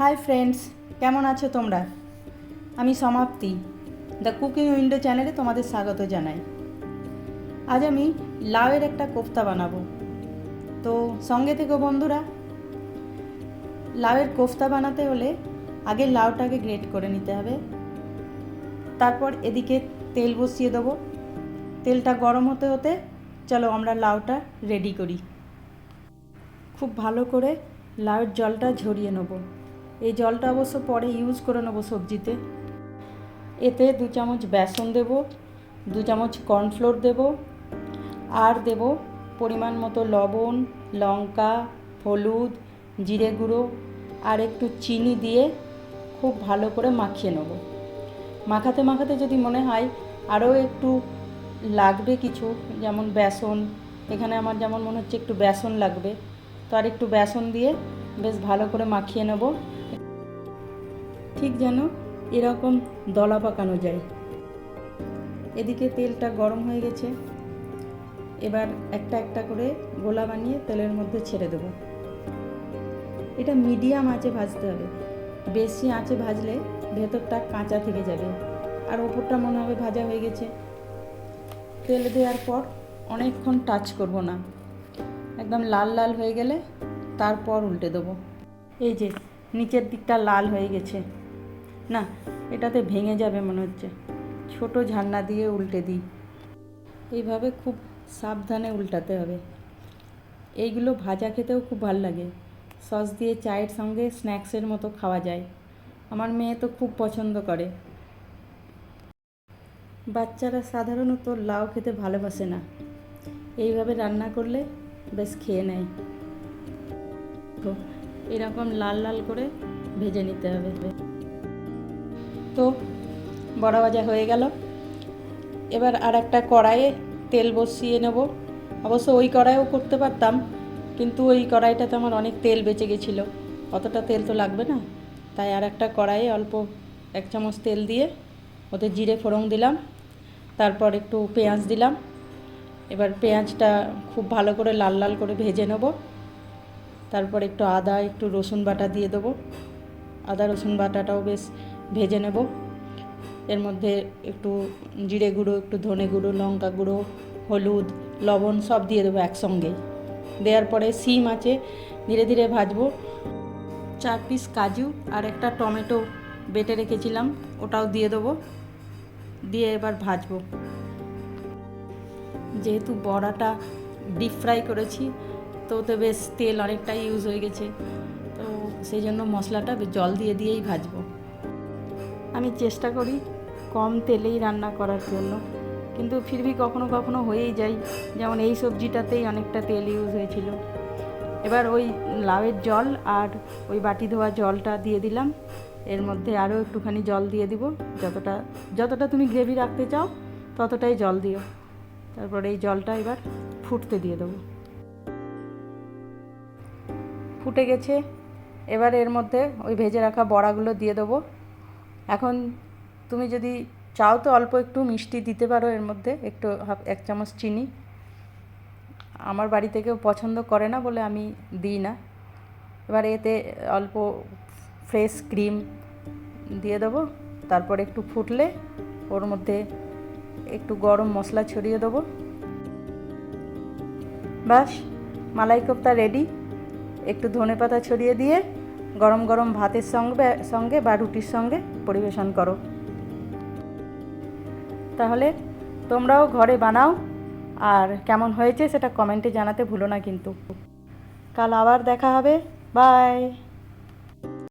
Hi friends কেমন আছো তোমরা? আমি সমাপ্তি দ্য কুকিং উইন্ডো চ্যানেলে তোমাদের স্বাগত জানাই। আজ আমি লাউয়ের একটা কোফতা বানাবো। তো সঙ্গে থেকো বন্ধুরা, লাউয়ের কোফতা বানাতে হলে আগে লাউটাকে গ্রেট করে নিতে হবে। তারপর এদিকে তেল বসিয়ে দেবো। তেলটা গরম হতে হতে চলো আমরা লাউটা রেডি করি। খুব ভালো করে লাউয়ের জলটা ঝরিয়ে নেব। এই জলটা অবশ্য পরে ইউজ করে নেব সবজিতে। এতে দু চামচ বেসন দেব, দু চামচ কর্নফ্লোর দেব, আর দেব পরিমাণ মতো লবণ, লঙ্কা, হলুদ, জিরে গুঁড়ো, আর একটু চিনি দিয়ে খুব ভালো করে মাখিয়ে নেব। মাখাতে মাখাতে যদি মনে হয় আরও একটু লাগবে কিছু, যেমন বেসন, এখানে আমার যেমন মনে হচ্ছে একটু বেসন লাগবে, তো আর একটু বেসন দিয়ে বেশ ভালো করে মাখিয়ে নেব। ঠিক যেন এরকম দলা পাকানো যায়। এদিকে তেলটা গরম হয়ে গেছে। এবার একটা একটা করে গোলা বানিয়ে তেলের মধ্যে ছেড়ে দেবো। এটা মিডিয়াম আঁচে ভাজতে হবে। বেশি আঁচে ভাজলে ভেতরটা কাঁচা থেকে যাবে। আর ওপরটা মনে হবে ভাজা হয়ে গেছে। তেল দেওয়ার পর অনেকক্ষণ টাচ করব না। একদম লাল লাল হয়ে গেলে তারপর উল্টে দেবো। এই যে, নিচের দিকটা লাল হয়ে গেছে। না, এটাতে ভেঙে যাবে মনে হচ্ছে। ছোট ঝান্না দিয়ে উল্টে দিই। এইভাবে খুব সাবধানে উল্টাতে হবে। এইগুলো ভাজা খেতেও খুব ভালো লাগে। সস দিয়ে চায়ের সঙ্গে স্ন্যাক্সের মতো খাওয়া যায়। আমার মেয়ে তো খুব পছন্দ করে। বাচ্চারা সাধারণত লাউ খেতে ভালোবাসে না। এইভাবে রান্না করলে বেশ খেয়ে নেয়। এরকম লাল লাল করে ভেজে নিতে হবে। তো বড়া ভাজা হয়ে গেল। এবার আর একটা কড়াইয়ে তেল বসিয়ে নেব। অবশ্য ওই কড়াইও করতে পারতাম, কিন্তু ওই কড়াইটাতে আমার অনেক তেল বেঁচে গেছিল। অতটা তেল তো লাগবে না। তাই আর একটা কড়াইয়ে অল্প এক চামচ তেল দিয়ে ওতে জিরে ফোড়ন দিলাম, তারপর একটু পেঁয়াজ দিলাম। এবার পেঁয়াজটা খুব ভালো করে লাল লাল করে ভেজে নেব। তারপর একটু আদা, একটু রসুন বাটা দিয়ে দেবো। আদা রসুন বাটাটাও বেশ ভেজে নেব। এর মধ্যে একটু জিরে গুঁড়ো, একটু ধনে গুঁড়ো, লঙ্কা গুঁড়ো, হলুদ, লবণ সব দিয়ে দেবো একসঙ্গেই। দেওয়ার পরে সিম আছে, ধীরে ধীরে ভাজবো। চার পিস কাজু আর একটা টমেটো বেটে রেখেছিলাম, ওটাও দিয়ে দেবো। দিয়ে এবার ভাজবো। যেহেতু বড়াটা ডিপ ফ্রাই করেছি, তো ওতে বেশ তেল অনেকটাই ইউজ হয়ে গেছে, তো সেই জন্য মশলাটা জল দিয়ে দিয়েই ভাজবো। আমি চেষ্টা করি কম তেলেই রান্না করার জন্য। কিন্তু ফিরবি কখনো কখনো হয়েই যায়, যেমন এই সবজিটাতেই অনেকটা তেল ইউজ হয়েছিল। এবার ওই লাউয়ের জল আর ওই বাটি ধোয়া জলটা দিয়ে দিলাম। এর মধ্যে আরও একটুখানি জল দিয়ে দিব। যতটা যতটা তুমি গ্রেভি রাখতে চাও, ততটাই জল দিও। তারপরে এই জলটা এবার ফুটতে দিয়ে দেবো। ফুটে গেছে। এবার এর মধ্যে ওই ভেজে রাখা বড়াগুলো দিয়ে দেবো। এখন তুমি যদি চাও তো অল্প একটু মিষ্টি দিতে পারো এর মধ্যে, একটু এক চামচ চিনি। আমার বাড়িতে কেউ পছন্দ করে না বলে আমি দিই না। এবার এতে অল্প ফ্রেশ ক্রিম দিয়ে দেবো, তারপর একটু ফুটলে ওর মধ্যে একটু গরম মশলা ছড়িয়ে দেবো। বাস মালাই কোপ্তা রেডি একটু ধনে পাতা ছড়িয়ে দিয়ে গরম গরম ভাতের সঙ্গে সঙ্গে বা রুটির সঙ্গে পরিবেশন করো। তাহলে তোমরাও ঘরে বানাও। আর কেমন হয়েছে সেটা কমেন্টে জানাতে ভুলো না কিন্তু। কাল আবার দেখা হবে। বাই